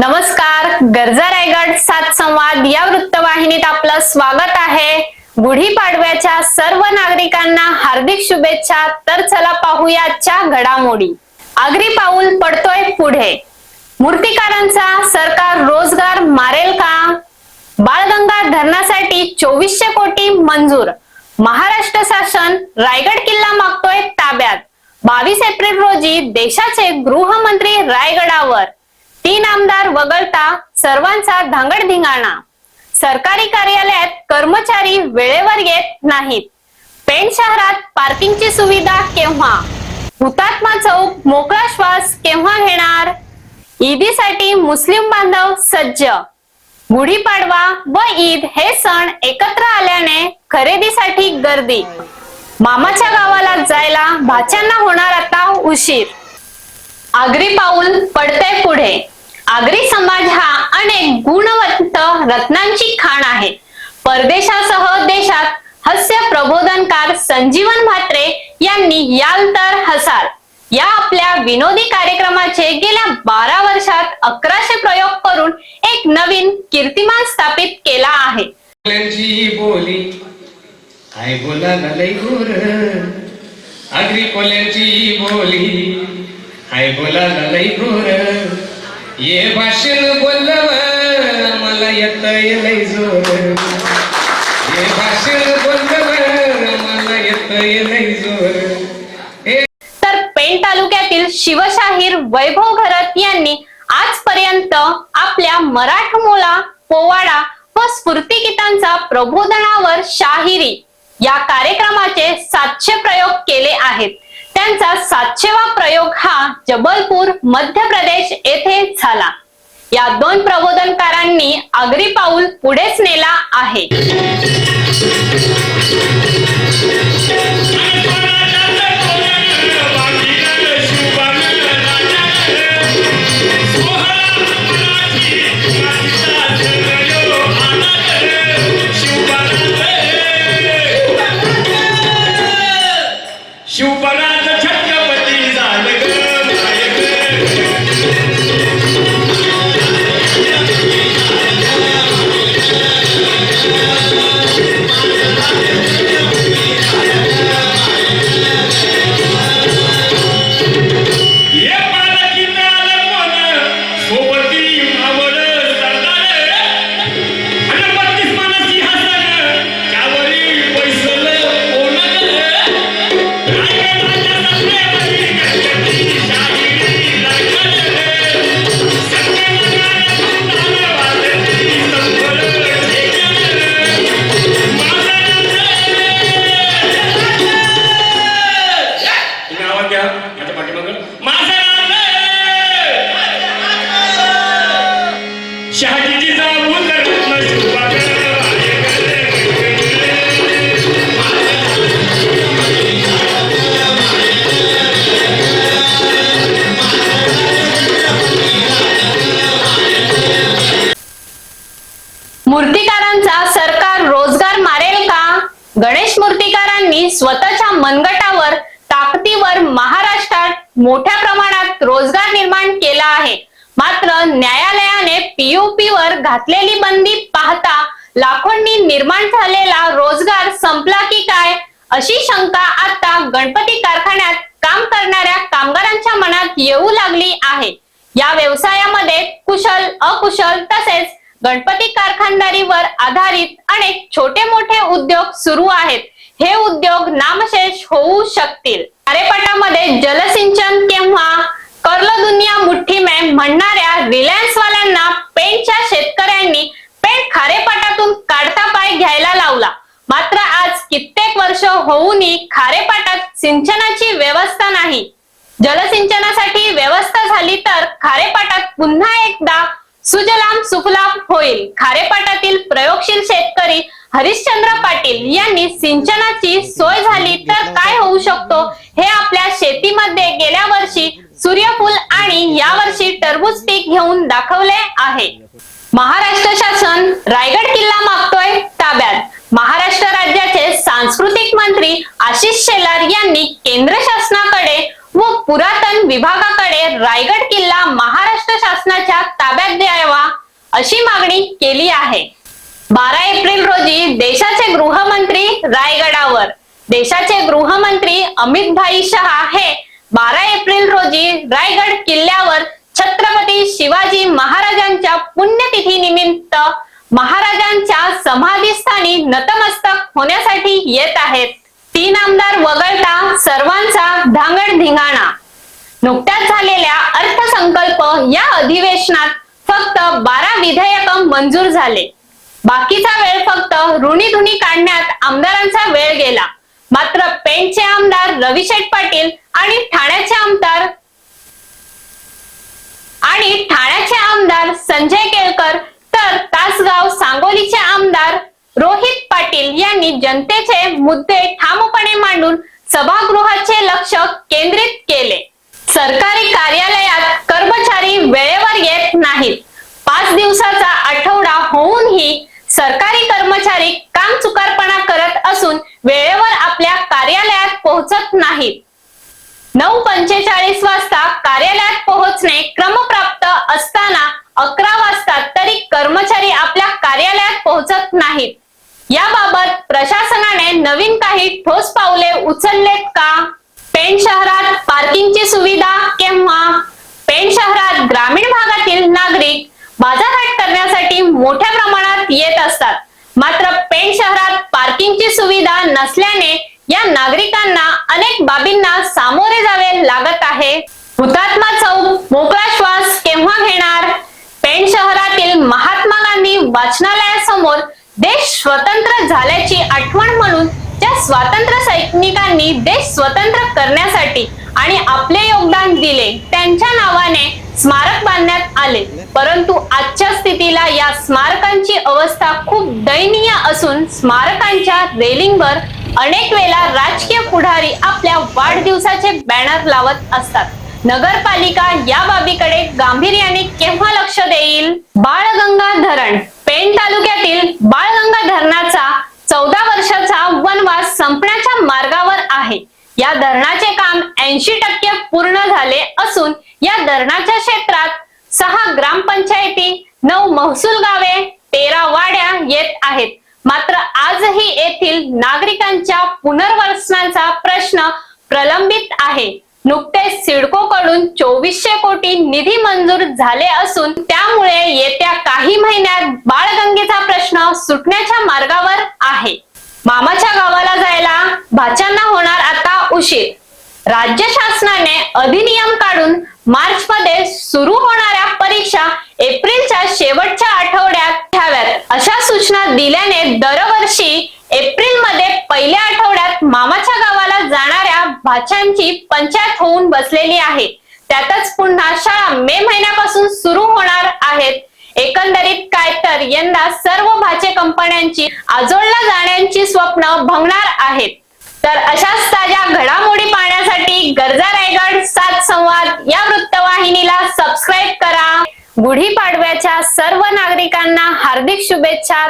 नमस्कार गरजा रायगड सात संवाद या वृत्तवाहिनीत आपलं स्वागत आहे. गुढीपाडव्याच्या सर्व नागरिकांना हार्दिक शुभेच्छा तर चला पाहूया आजच्या घडामोडी. आगरी पाऊल पडतोय पुढे. मूर्तिकारांचा सरकार रोजगार मारेल का? बाळगंगा धरणासाठी चोवीसशे कोटी मंजूर. महाराष्ट्र शासन रायगड किल्ला मागतोय ताब्यात. बावीस एप्रिल रोजी देशाचे गृहमंत्री रायगडावर. तीन आमदार वगळता सर्वांचा धांगडधिंगाणा सरकारी कार्यालयात कर्मचारी वेळेवर येत नाहीत. पेण शहरात पार्किंगची सुविधा केव्हा? हुतात्मा चौक मोकळा श्वास केव्हा घेणार? ईदीसाठी मुस्लिम बांधव सज्ज. गुढीपाडवा व ईद हे सण एकत्र आल्याने खरेदीसाठी गर्दी. मामाच्या गावाला जायला भाच्यांना होणार आता उशीर. आगरी पाऊल पडते आगरी समाज हा अनेक गुणवंत रत्नांची खाण आहे. परदेशासह देशात हास्य प्रबोधनकार संजीवन म्हात्रे यांनी याल तर हसाल. या आपल्या विनोदी कार्यक्रमाचे गेल्या बारा वर्षात अकराशे प्रयोग करून एक नवीन कीर्तिमान स्थापित केला आहे. बोली. बोला आगरी बोली. बोला ये भाषण बोलव मला येत लय जोर. ये भाषण बोलव मला येत लय जोर. तर पेण तालुक्यातील शिवशाहीर वैभव घरत यांनी आजपर्यंत आपल्या मराठमोळा पोवाडा व स्फूर्तिगीतांचा प्रबोधनावर शाहिरी या कार्यक्रमाचे सातशे प्रयोग केले आहेत. त्यांचा सातशेवा प्रयोग हा जबलपूर मध्य प्रदेश येथे झाला. या दोन प्रबोधनकारांनी आगरी पाऊल पुढेच नेला आहे. गणेश मूर्तिकारांनी स्वतःच्या मनगटावर ताकदीवर महाराष्ट्रात मोठ्या प्रमाणात रोजगार निर्माण केला आहे. मात्र न्यायालयाने पीओपी वर घातलेली बंदी पाहता लाखोंनी निर्माण झालेला रोजगार संपला की काय अशी शंका आता गणपती कारखान्यात काम करणाऱ्या कामगारांच्या मनात येऊ लागली आहे. या व्यवसायामध्ये कुशल अकुशल तसेच गणपती कारखानदारीवर आधारित अनेक छोटे मोठे उद्योग सुरू आहेत. हे उद्योग नामशेष होऊ शकतील. खारेपाटामध्ये जलसिंचन किंवा कर्ल दुनिया मुठ्ठी मॅम म्हणणाऱ्या रिलायन्स वाल्यांना पेनच्या शेतकऱ्यांनी पेन खारेपाटातून काढता पाय घ्यायला लावला. मात्र आज कित्येक वर्ष होऊनही खारेपाटात सिंचनाची व्यवस्था नाही. जलसिंचनासाठी व्यवस्था झाली तर खारेपाटात पुन्हा एकदा सुजलाम सुफलाम होईल. खारेपाटातील प्रयोगशील शेतकरी हरिश्चंद्र पाटील यांनी सिंचनाची सोय झाली तर काय होऊ शकतो? हे आपल्या शेतीमध्ये गेल्या वर्षी सूर्यफूल आणि यावर्षी टरबूज पीक घेऊन दाखवले आहे. महाराष्ट्र शासन रायगड किल्ला मागतोय ताब्यात. महाराष्ट्र राज्याचे सांस्कृतिक मंत्री आशिष शेलार यांनी केंद्र शासनाकडे व पुरातन विभागाकडे रायगड किल्ला महा शासनाच्या ताब्यात द्यावा अशी मागणी केली आहे. बारा एप्रिल रोजी देशाचे गृहमंत्री रायगडावर देशाचे गृहमंत्री अमित भाई शहा हे बारा एप्रिल रोजी रायगड किल्ल्यावर छत्रपती शिवाजी महाराजांच्या पुण्यतिथी निमित्त महाराजांच्या समाधीस्थानी नतमस्तक होण्यासाठी येत आहेत. तीन आमदार वगळता सर्वांचा धांगड धिंगाणा. नुकत्याच झालेल्या अर्थसंकल्प या अधिवेशनात फक्त बारा विधेयक मंजूर झाले. बाकीचा वेळ फक्त ऋणीधुनी काढण्यात आमदारांचा वेळ गेला. मात्र पेंटचे आमदार रविशेठ पाटील आणि ठाण्याचे आमदार आणि ठाण्याचे आमदार संजय केळकर तर तासगाव सांगोलीचे आमदार रोहित पाटील यांनी जनतेचे मुद्दे ठामपणे मांडून सभागृहाचे लक्ष केंद्रित केले. सरकारी कार्यालयात कर्मचारी वेळेवर येत नाहीत. पाच दिवसाचा आठवडा होऊनही सरकारी कर्मचारी काम चुकारपणा करत असून वेळेवर आपल्या कार्यालयात पोहोचत नाहीत. नऊ पंचेचाळीस वाजता कार्यालयात पोहोचणे क्रमप्राप्त असताना अकरा वाजता तरी कर्मचारी आपल्या कार्यालयात पोहोचत नाहीत याबाबत प्रशासनाने नवीन काही ठोस पावले उचललेत का पेण शहरात पार्किंगची सुविधा केव्हा पेण शहरात ग्रामीण भागातील नागरिक बाजारहाट करण्यासाठी मोठ्या प्रमाणात येत असतात. मात्र पेण शहरात पार्किंगची सुविधा नसल्याने या नागरिकांना अनेक बाबींना सामोरे जावे लागत आहे. हुतात्मा चौक मोकळा श्वास केव्हा घेणार? पेण शहरातील महात्मा गांधी वाचनालयासमोर देश स्वतंत्र झाल्याची आठवण म्हणून ज्या स्वातंत्र्य सैनिकांनी देश स्वतंत्र करण्यासाठी आणि आपले योगदान दिले. त्यांच्या नावाने स्मारक बांधण्यात आले. परंतु आजच्या स्थितीला या स्मारकांची अवस्था खूप दयनीय असून स्मारकांच्या रेलिंगवर अनेक वेळा राजकीय पुढारी आपल्या वाढदिवसाचे बॅनर लावत असतात. नगरपालिका या बाबीकडे गांभीर्याने केव्हा लक्ष देईल? बाळगंगा धरण. पेण तालुक्यातील बाळगंगा धरणाचा चौदा वर्षाचा वनवास संपण्याच्या मार्गावर आहे. या धरणाचे काम ऐंशी टक्के पूर्ण झाले असून या धरणाच्या क्षेत्रात सहा ग्रामपंचायती नऊ महसूल गावे तेरा वाड्या येत आहेत. मात्र आजही येथील नागरिकांच्या पुनर्वसनाचा प्रश्न प्रलंबित आहे. नुकतेच सिडको कडून चोवीसशे कोटी निधी मंजूर झाले असून त्यामुळे येत्या काही महिन्यात बाळगंगेचा प्रश्न सुटण्याच्या मार्गावर आहे. मामाच्या गावाला जायला भाच्यांना होणार आता उशीर. राज्य शासनाने अधिनियम काढून मार्च मध्ये सुरू होणाऱ्या परीक्षा एप्रिलच्या शेवटच्या आठवड्यात घ्याव्यात. अशा सूचना दिल्याने दरवर्षी एप्रिलमध्ये पहिल्या आठवड्यात मामाच्या गावाला जाणाऱ्या भाच्यांची पंचायत होऊन बसलेली आहे. त्यातच पुन्हा शाळा मे महिन्यापासून सुरू होणार आहेत. एकंदरीत काय तर यंदा सर्व भाचे कंपन्यांची आजोळला जाण्याची स्वप्न भंगणार आहेत. तर अशाच ताज्या घडामोडी पाहण्यासाठी गरजा रायगड सात संवाद या वृत्तवाहिनीला सबस्क्राईब करा. गुढीपाडव्याच्या सर्व नागरिकांना हार्दिक शुभेच्छा.